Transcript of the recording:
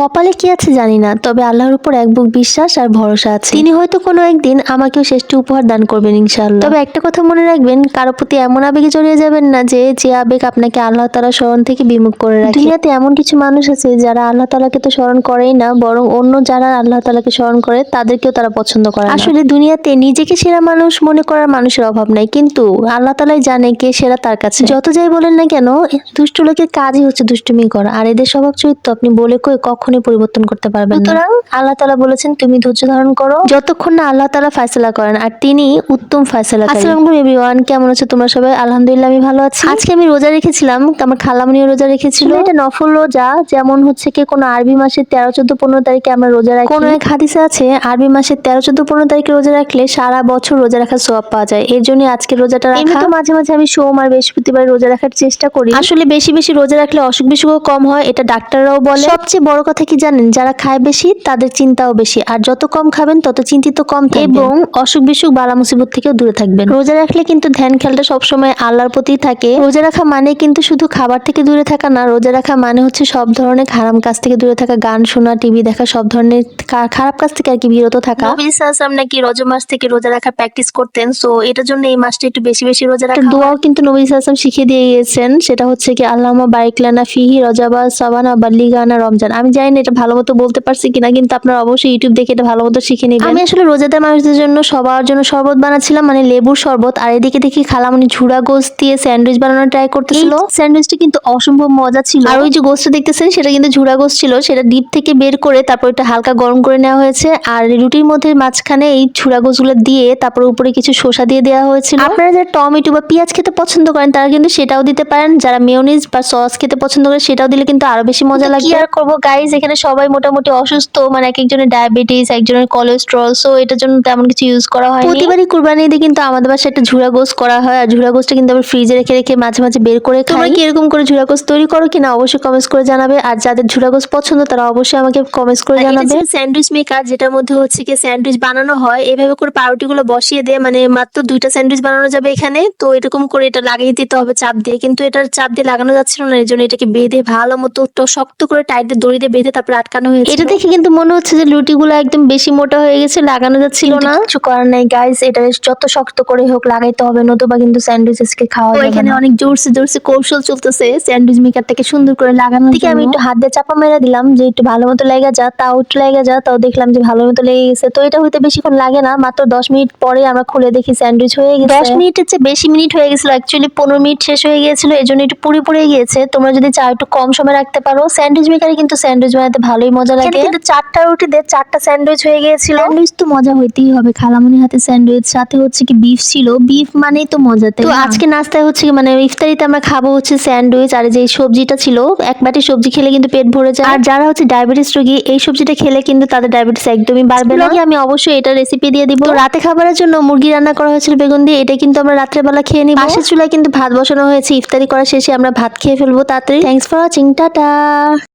কপালে কি আছে জানি না, তবে আল্লাহর উপর এক বুক বিশ্বাস আর ভরসা আছে। তিনি হয়তো কোনো একদিন আমাকেও শ্রেষ্ঠ উপহার দান করবেন, ইনশাআল্লাহ। তবে একটা কথা মনে রাখবেন, কারও প্রতি এমন আবেগে জড়িয়ে যাবেন না যে যে আবেগ আপনাকে আল্লাহ তালা স্মরণ থেকে বিমুখ করে রাখে। দুনিয়াতে এমন কিছু মানুষ আছে যারা আল্লাহ তালাকে তো স্মরণ করেই না, বরং অন্য যারা আল্লাহ তালাকে স্মরণ করে, তাদেরকেও তারা পছন্দ করে আসলে দুনিয়াতে নিজেকে সেরা মানুষ মনে করার মানুষের অভাব নাই, কিন্তু আল্লাহ তালাই জানে কে সেরা তার কাছে। যত যাই বলেন না কেন, দুষ্ট লোকের কাজই হচ্ছে দুষ্টুমি করা, আর এদের স্বভাব চরিত্র আপনি বলে কই কখনোই পরিবর্তন করতে পারবেন না। সুতরাং আল্লাহ তালা বলেছেন তুমি ধৈর্য ধারণ করো। যতক্ষণ না আল্লাহ তালা ফয়সলা করেন আর তিনি উত্তম ফয়সলা আসসালামু আলাইকুম এভরিওয়ান কেমন আছো তোমরা সবাই? আলহামদুলিল্লাহ আমি ভালো আছি। আজকে আমি রোজা রেখেছিলাম আমার খালামনিও রোজা রেখেছিল। এটা নফল রোজা যেমন হচ্ছে কি কোনো আরবি মাসের তেরো চোদ্দ পনেরো তারিখে আমরা রোজা রাখি। কোনো এক হাদিসে আছে আরবি মাসের তেরো চোদ্দ পনেরো তারিখে রোজা রাখলে সারা বছর রোজা রাখার সওয়াব পাওয়া যায়। এর জন্য আজকে রোজাটা রাখা। তো মাঝে মাঝে আমি সোম আর বৃহস্পতিবার রোজা রাখার চেষ্টা করি। আসলে বেশি বেশি রোজা রাখলে অসুখ বিসুখও কম হয় এটা ডাক্তাররাও বলে। সবচেয়ে বড় কথা কি জানেন? যারা খায় বেশি তাদের চিন্তাও বেশি। আর যত কম খাবেন তত চিন্তিত কম এবং অসুখ বিসুখ বালা মুসিবত থেকেও দূরে থাকবেন। রোজা রাখলে কিন্তু ধ্যান খেয়ালটা সবসময় আল্লাহর প্রতি থাকে। রোজা রাখা মানে কিন্তু শুধু খাবার থেকে দূরে থাকা না রোজা রাখা মানে হচ্ছে সব ধরনের খারাপ কাজ থেকে দূরে থাকা। গান শোনা টিভি দেখা সব ধরনের খারাপ কাজ থেকে আর কি বিরত থাকা। নাকি রজ মাস থেকে রোজা রাখা প্র্যাকটিস করতেন। সো এটার জন্য এই মাসটা একটু বেশি বেশি রোজা রাখা দোয়াও কিন্তু নবী সাল্লাম শিখিয়ে দিয়ে গিয়েছেন সেটা হচ্ছে কি আল্লাহমা বারিকলানা ফিহি রজাবা সাবানা বাল্লিগানা রমজান। আমি জানি না এটা ভালো মতো বলতে পারছি কিনা কিন্তু আপনারা অবশ্যই ইউটিউব দেখে এটা ভালো মতো শিখে নিবেন। আমি আসলে রোজাদার মানুষদের জন্য সবার জন্য শরবত বানাচ্ছিলাম মানে লেবুর শরবত আর এদিকে দেখি খালামনি ঝুড়া গোস দিয়ে স্যান্ডউইচ বানানোর ট্রাই করতেছিল। স্যান্ডউইচটা কিন্তু অসম্ভব মজা ছিল। আর ওই যে গোস্ত দেখতেছেন সেটা কিন্তু ঝুড়া গোস ছিল সেটা ডিপ থেকে বের করে তারপর এটা হালকা গরম করে নেওয়া হয়েছে আর রুটির মধ্যে মাঝখানে এই ছুড়া গোসগুলো দিয়ে তারপর উপরে কিছু শসা দিয়ে দেওয়া হয়েছিল। আপনারা যারা টমেটো বা পেঁয়াজ খেতে পছন্দ করেন তারা কিন্তু সেটাও দিতে পারেন। যারা মেয়োনিজ বা সস খেতে পছন্দ করে সেটাও দিলে কিন্তু আরও বেশি মজা লাগে আর করব গাইস এখানে সবাই মোটামুটি অসুস্থ মানে এক একজনের ডায়াবেটিস একজনের কোলেস্ট্রল সো এটার জন্য তেমন কিছু ইউজ করা হয় প্রতিবারই কুরবানি ঈদে কিন্তু আমাদের বাসায় একটা ঝুড়া গোস করা হয় আর ঝুড়া গোসটা কিন্তু আমরা ফ্রিজে রেখে রেখে মাঝে মাঝে বের করে খাই। তোমরা কি এরকম করে ঝুড়া গোস তৈরি করো কিনা? অবশ্যই কমেন্টস করে জানাবে আর যাদের ঝুড়া গোস পছন্দ তারা অবশ্যই আমাকে কমেন্টস করে জানাবে। স্যান্ডউইচ মেকার যেটার মধ্যে হচ্ছে কি স্যান্ডউইচ বানানো হয় এভাবে করে পাউরুটি গুলো বসিয়ে দিয়ে মানে মাত্র দুইটা স্যান্ডউইচ বানানো যাবে এখানে। তো এরকম করে এটা লাগিয়ে দিতে হবে চাপ দিয়ে কিন্তু এটার চাপ দিয়ে লাগানো যাচ্ছিল না এর জন্য এটাকে বেঁধে ভালো মতো শক্ত করে টাইট দিয়ে দড়ি দিয়ে বেঁধে তারপরে আটকানো হয়েছে এটা দেখে কিন্তু মনে হচ্ছে যে লুটিগুলো একদম বেশি মোটা হয়ে গেছে লাগানো যাচ্ছিল না। কিছু করার নাই গাইস এটা যত শক্ত করে হোক লাগাইতে হবে নতুবা কিন্তু স্যান্ডউইচ আজকে খাওয়া যাবে এখানে অনেক জোরসে জোরসে কৌশল চলতেছে স্যান্ডউইচ মেকার থেকে সুন্দর করে লাগানো থেকে আমি একটু হাত দিয়ে চাপা মেরে দিলাম যে একটু ভালো মতো লেগে যা তাও একটু লেগে যা তাও দেখলাম যে ভালো মতো লেগে গেছে। তো এটা হইতে বেশিক্ষণ লাগে না মাত্র দশ মিনিট পরে আমরা খুলে দেখি স্যান্ডউইচ হয়ে গেছে। দশ মিনিটের চেয়ে বেশি মিনিট হয়ে গেছিল অ্যাকচুয়ালি পনেরো মিনিট শেষ হয়ে গিয়েছিল এই জন্য একটু পুরি পুড়ে গিয়েছে। তোমরা যদি চাও একটু কম সময় রাখতে পারো স্যান্ডউইচ মেকারে কিন্তু স্যান্ডউইচ বানাতে ভালোই মজা লাগে। কিন্তু চারটা রুটি দিয়ে চারটা স্যান্ডউইচ হয়ে গিয়েছিল। স্যান্ডউইচ তো মজা হইতেই হবে খালামুনির হাতে স্যান্ডউইচ সাথে হচ্ছে কি বিফ ছিল। বিফ মানেই তো মজা তো আজকে নাস্তায় হচ্ছে কি মানে ইফতারিতে আমরা খাব হচ্ছে স্যান্ডউইচ আর যে সবজিটা ছিল এক বাটি সবজি খেলে কিন্তু পেট ভরে যায়। আর যারা হচ্ছে ডায়াবেটিস রোগী এই সবজিটা খেলে কিন্তু তাদের ডায়াবেটিস একদমই বাড়বে না। আমি অবশ্যই এটা রেসিপি দিয়ে দিব। রাতে খাবারের জন্য মুরগি রান্না করা হয়েছিল বেগুন দিয়ে এটা কিন্তু আমরা রাত্রেবেলা খেয়ে নিব। পাশের চুলায় কিন্তু ভাত বসানো হয়েছে ইফতারি করা শেষে আমরা ভাত খেয়ে ফেলব তাড়াতাড়ি। Thanks for watching tata!